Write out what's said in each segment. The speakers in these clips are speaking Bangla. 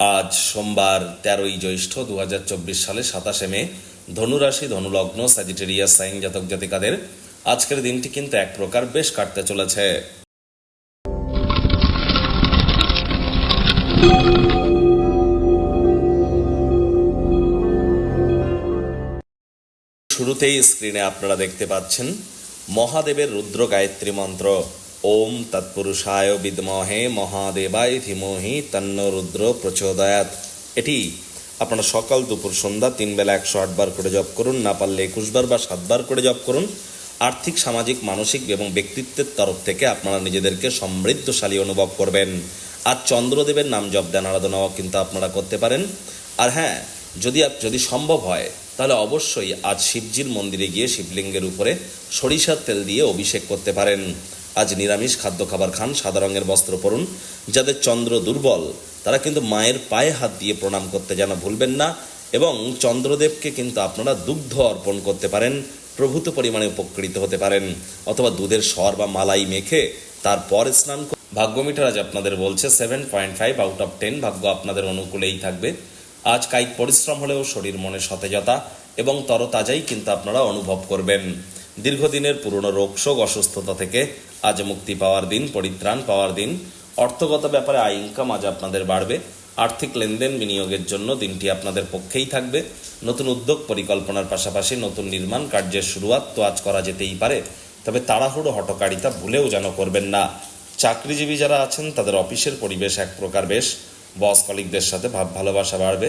আজ সোমবার তেরোই জ্যৈষ্ঠ দু হাজার চব্বিশ সালে সাতাশে মে, ধনুরাশি, ধনুলগ্ন স্যাজিটেরিয়াস সাইন জাতক জাতিকাদের আজকের দিনটি কিন্তু এক প্রকার বেশ কাটতে চলেছে। শুরুতেই স্ক্রিনে আপনারা দেখতে পাচ্ছেন মহাদেবের রুদ্র গায়ত্রী মন্ত্র। ওম তৎপুরুষায় বিদ্মহে মহাদেবায় ধীমহি তন্ন রুদ্র প্রচোদয়াত এটি আপনারা সকাল দুপুর সন্ধ্যা তিন বেলা একশো আটবার করে জপ করুন, না পারলে একুশবার বা সাতবার করে জপ করুন। আর্থিক, সামাজিক, মানসিক এবং ব্যক্তিত্বের তরফ থেকে আপনারা নিজেদেরকে সমৃদ্ধশালী অনুভব করবেন। আর চন্দ্রদেবের নাম জপ দেন আরাধনাও কিন্তু আপনারা করতে পারেন। আর হ্যাঁ যদি যদি সম্ভব হয়, তাহলে অবশ্যই আজ শিবজির মন্দিরে গিয়ে শিবলিঙ্গের উপরে সরিষার তেল দিয়ে অভিষেক করতে পারেন। আজ নিরামিষ খাদ্য খাবার খান, সাদা রঙের বস্ত্র পরুন। যাদের চন্দ্র দুর্বল, তারা কিন্তু মায়ের পায়ে হাত দিয়ে প্রণাম করতে যেন ভুলবেন না এবং চন্দ্রদেবকে কিন্তু আপনারা দুগ্ধ অর্পণ করতে পারেন, প্রভূত পরিমাণে উপকৃত হতে পারেন। অথবা দুধের স্বর বা মালাই মেখে তারপর স্নান করুন। ভাগ্য মিটার আজ আপনাদের বলছে seven point five out of ten ভাগ্য আপনাদের অনুকূলেই থাকবে। আজ কায়িক পরিশ্রম হলেও শরীর মনে সতেজতা এবং তরতাজাই কিন্তু আপনারা অনুভব করবেন। দীর্ঘদিনের পুরনো রোগ শোক, অসুস্থতা থেকে আজ মুক্তি পাওয়ার দিন, পরিত্রাণ পাওয়ার দিন। অর্থগত ব্যাপারে আয় ইনকাম আজ আপনাদের বাড়বে। আর্থিক লেনদেন বিনিয়োগের জন্য দিনটি আপনাদের পক্ষেই থাকবে। নতুন উদ্যোগ পরিকল্পনার পাশাপাশি নতুন নির্মাণ কার্যের শুরুয়াত তো আজ করা যেতেই পারে। তবে তাড়াহুড়ো হটকারিতা ভুলেও যেন করবেন না। চাকরিজীবী যারা আছেন, তাদের অফিসের পরিবেশ এক প্রকার বেশ। বস কলিকদের সাথে ভাব ভালোবাসা বাড়বে।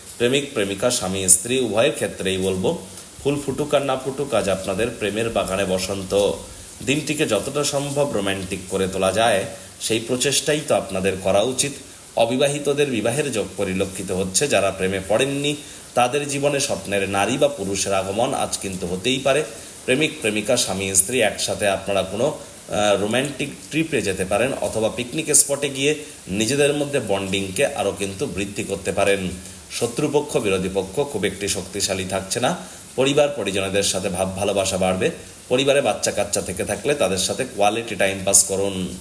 প্রেমিক, প্রেমিকা, স্বামী, স্ত্রী, উভয়ের ক্ষেত্রেই বলব, ফুল ফুটুক আর না ফুটুক, আজ আপনাদের প্রেমের বাগানে বসন্ত। দিনটিকে যতটা সম্ভব রোম্যান্টিক করে তোলা যায়, সেই প্রচেষ্টাই তো আপনাদের করা উচিত। অবিবাহিতদের বিবাহের যোগ পরিলক্ষিত হচ্ছে, যারা প্রেমে পড়েননি, তাদের জীবনে স্বপ্নের নারী বা পুরুষের আগমন আজ কিন্তু হতেই পারে। প্রেমিক, প্রেমিকা, স্বামী, স্ত্রী একসাথে আপনারা কোনো রোম্যান্টিক ট্রিপে যেতে পারেন, অথবা পিকনিক স্পটে গিয়ে নিজেদের মধ্যে বন্ডিংকে আরও কিন্তু বৃদ্ধি করতে পারেন। শত্রুপক্ষ, বিরোধী পক্ষ খুব একটি শক্তিশালী থাকছে না। পরিবার, পরিজনদের সাথে ভাব ভালোবাসা বাড়বে। পরিবারে বাচ্চা কাচ্চা থেকে থাকলে তাদের সাথে কোয়ালিটি টাইম পাস করুন।